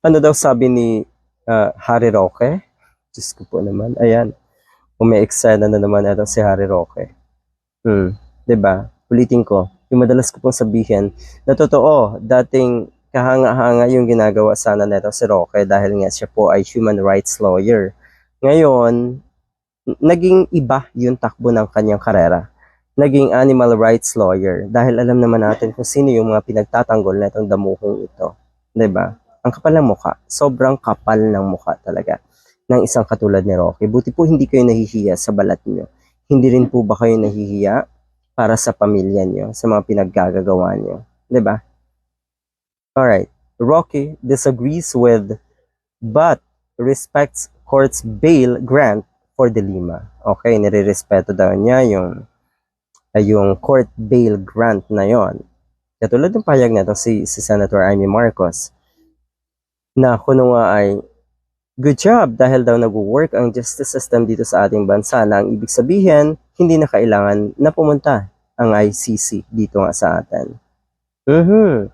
Ano daw sabi ni ah, Harry Roque? Diyos ko po naman. Ayan. Umi eksena na naman ito si Harry Roque. Hmm. ba? Ulitin ko. Yung madalas ko pong sabihin na totoo, dating kahanga-hanga yung ginagawa sana neto si Roque dahil nga siya po ay human rights lawyer. Ngayon, naging iba yung takbo ng kanyang karera. Naging animal rights lawyer dahil alam naman natin kung sino yung mga pinagtatanggol na itong damuhong ito. ba? Ang kapal ng mukha. Sobrang kapal ng mukha talaga ng isang katulad ni Rocky. Buti po hindi kayo nahihiya sa balat nyo. Hindi rin po ba kayo nahihiya para sa pamilya nyo, sa mga pinaggagawa nyo? ba? Alright. Rocky disagrees with but respects court's bail grant for De Lima. Okay, nire-respeto daw niya yung ay yung court bail grant na yon. Katulad ng payag na to si, si Senator Amy Marcos na kuno nga ay good job dahil daw nag-work ang justice system dito sa ating bansa na ang ibig sabihin hindi na kailangan na pumunta ang ICC dito nga sa atin. Mhm.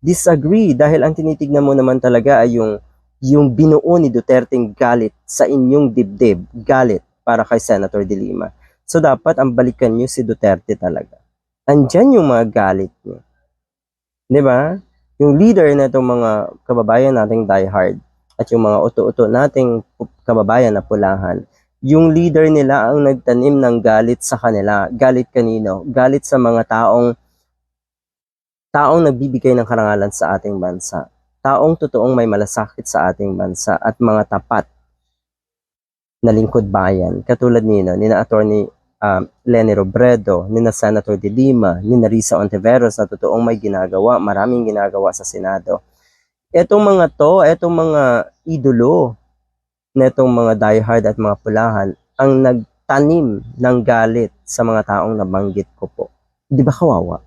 Disagree dahil ang tinitignan mo naman talaga ay yung yung binuo ni Duterte'ng galit sa inyong dibdib, galit para kay Senator De Lima. So dapat ang balikan niyo si Duterte talaga. Andyan yung mga galit niyo. 'Di ba? Yung leader na itong mga kababayan nating diehard at yung mga uto-uto nating kababayan na pulahan, yung leader nila ang nagtanim ng galit sa kanila. Galit kanino? Galit sa mga taong taong nagbibigay ng karangalan sa ating bansa. Taong totoong may malasakit sa ating bansa at mga tapat na lingkod bayan. Katulad nino, nina attorney um, Lenny Robredo, nina Senator De Lima, nina Risa Ontiveros na totoong may ginagawa, maraming ginagawa sa Senado. Etong mga to, etong mga idolo na itong mga diehard at mga pulahan ang nagtanim ng galit sa mga taong nabanggit ko po. Di ba kawawa?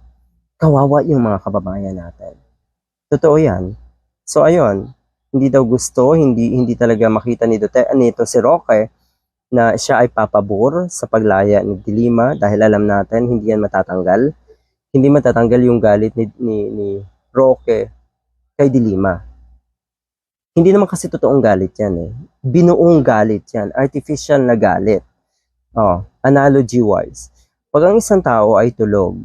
Kawawa yung mga kababayan natin. Totoo yan. So ayun, hindi daw gusto, hindi hindi talaga makita ni Duterte, nito si Roque na siya ay papabor sa paglaya ni Dilima dahil alam natin hindi yan matatanggal. Hindi matatanggal yung galit ni, ni, ni Roque kay Dilima. Hindi naman kasi totoong galit yan eh. Binuong galit yan. Artificial na galit. Oh, analogy wise. Pag ang isang tao ay tulog,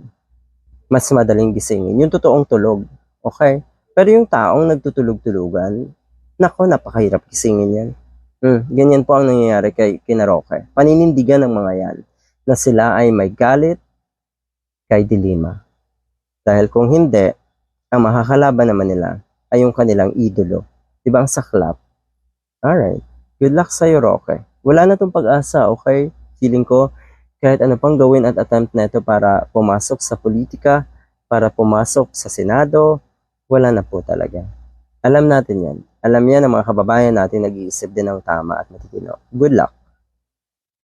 mas madaling gisingin. Yung totoong tulog. Okay? Pero yung taong nagtutulog-tulugan, nako, napakahirap gisingin yan. Hmm, ganyan po ang nangyayari kay Kinaroke. Paninindigan ng mga yan na sila ay may galit kay Dilima. Dahil kung hindi, ang makakalaban naman nila ay yung kanilang idolo. Di ba ang saklap? Alright. Good luck sa'yo, Roque. Wala na tong pag-asa, okay? Feeling ko, kahit ano pang gawin at attempt na ito para pumasok sa politika, para pumasok sa Senado, wala na po talaga. Alam natin yan. Alam yan ng mga kababayan natin nag-iisip din ng tama at matitino. Good luck.